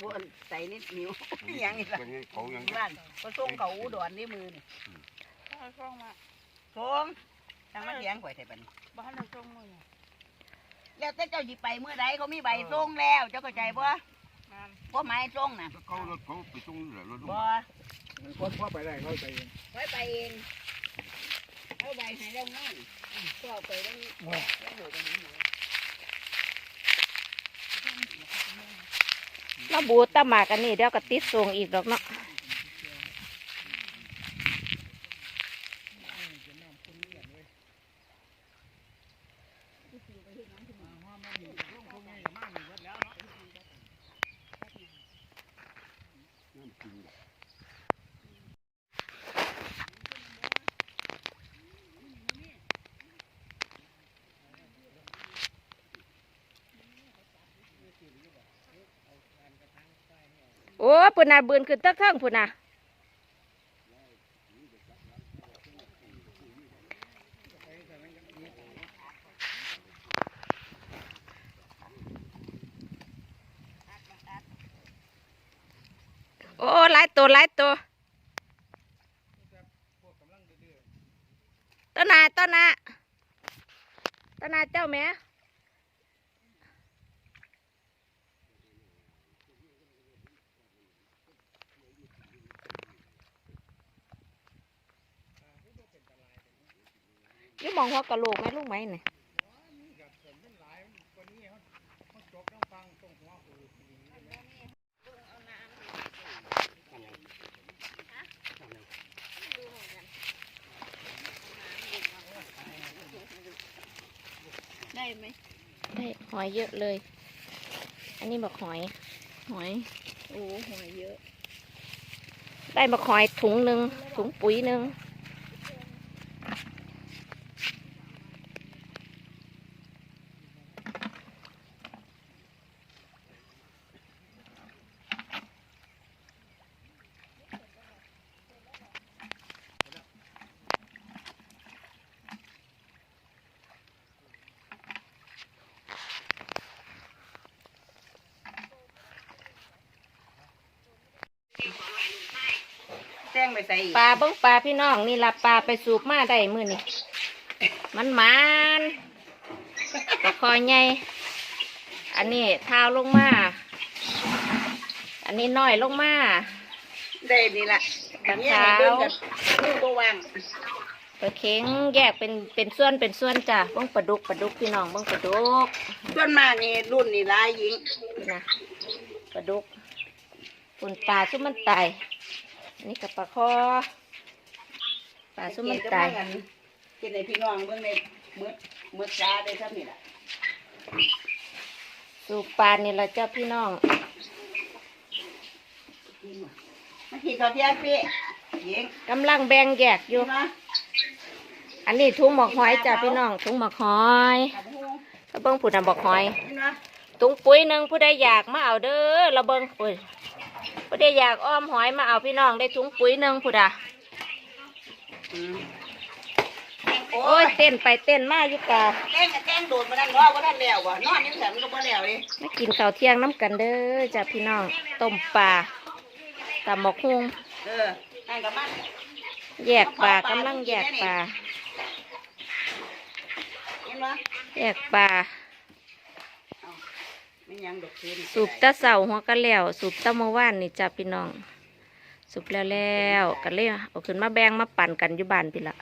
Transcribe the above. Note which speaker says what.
Speaker 1: บวนใส่นิดนิ้วอิหยังอีกล่ะ
Speaker 2: เป็นไงเขายัง
Speaker 1: บ้านก็ส่งเขาอุดรนี่มือนี่
Speaker 3: เอาช่องมา
Speaker 1: ส่งทางมันเลี้ยงข่อยแต่บัดนี้
Speaker 3: บ้านเราช่องมือเนี่ย
Speaker 1: แล้วแต่เจ้าสิไปเมื่อใดเขามีใบส่งแล้วเจ้าเข้าใจบ่
Speaker 3: งาน
Speaker 1: เพราะหมายส่งน่ะ
Speaker 2: เขารถเขาไปส่งเหลือรถ
Speaker 1: บ่
Speaker 4: มันคนพ่อไปได้เขาไปเอง
Speaker 1: ไว้ไปเองเอาใบให้เราง่ายก็ไปแล้วแล้วอยู่ตรงนี้ น้า
Speaker 5: บูตาหมากันนี่เดี๋ยวก็ติดทรงอีกดอกเนาะ ปุ่นน่ะบืนขึ้นตึกเทิงปุ่นน่ะโอ้หลายตัวหลายตัวต้นนาต้นนาต้นนาเจ้าแม่ มองหัวกะโหลกไหมลูกไหมเนี่ย
Speaker 1: ได้ไหม
Speaker 5: ได้หอยเยอะเลย อันนี้บักหอย หอย
Speaker 1: โอ้หอยเยอะ
Speaker 5: ได้บักหอยถุงหนึ่งถุงปุ๋ยหนึ่ง
Speaker 1: งไปใส่อีก
Speaker 5: ปลาเบิ้งปลาพี่น้องนี่ละปลาไปสูบมาได้มือนี่มันหมานตะคอใหญ่อันนี้เท้าลงมา อันนี้น้อยลงมา
Speaker 1: ได้นี่ละ
Speaker 5: กระ
Speaker 1: เนี่ย
Speaker 5: เท้า
Speaker 1: ให้เบิ่งกันลูกก็วาง
Speaker 5: ปลาเข็งแยกเป็นเป็นส่วนเป็นส่วนจ้ะเบิ้งปลาดุกปลาดุกพี่น้องเบิ้งปลาดุก
Speaker 1: ส่วนมากนี่รุ่นนี่หลายหญิง
Speaker 5: นี่นะปลาดุกปุ่นปลาซุมมันตายอั นนี่กับปลาคอปลาซุมมันตาย
Speaker 1: กินในพี่น้องเบิ่งในมืดมืดจ้าได้ครับนี่ล่ะ
Speaker 5: สูบปลานี่ละจ้าพี่น้อง
Speaker 1: มาขี่ข้าวเที่ยงพี่หญิง
Speaker 5: กำลังแบ่งแยกอยู่
Speaker 1: มา
Speaker 5: อันนี้ถุงหมอกหอยจ้าพี่น้องถุงหมอกหอย
Speaker 1: ขับหู
Speaker 5: แล้วเบิ้งผู้นำบอกหอย
Speaker 1: นี่นะ
Speaker 5: ถุงปุ๋ยหนึ่งผู้ใดอยากมาเอาเด้อเราเบิ้งปุ๋ย ผู้ใดอยากอ้อมหอยมาเอาพี่น้องได้ถุงปุ๋ยหนึ่งผู้ใด
Speaker 1: อืม
Speaker 5: โอ้ยเต้นไปเต้นมาอยู่กะ
Speaker 1: แกล้งกับแกล้งโดดมาดันว่าว่าดันแล้วว่ะนอนนี่แถมมันก็บ่แล้วดิ
Speaker 5: มากินข้าวเที่ยงน้ำกันเด้อจ้าพี่น้องต้มปลาตำหมกฮุง
Speaker 1: เออนั่นกับมัน
Speaker 5: แยกปลากำลังแยกปลา
Speaker 1: เห็นปะ
Speaker 5: แยกปลา
Speaker 1: ไม่ยังดอกคืน
Speaker 5: สูบตะเสาหัวกะแล้ว สูบตะเมื่อวานนี่จ้าพี่น้อง สูบแล้วแล้วกันเลยเอาขึ้นมาแบ่งมาปั่นกันอยู่บ้านพี่ละ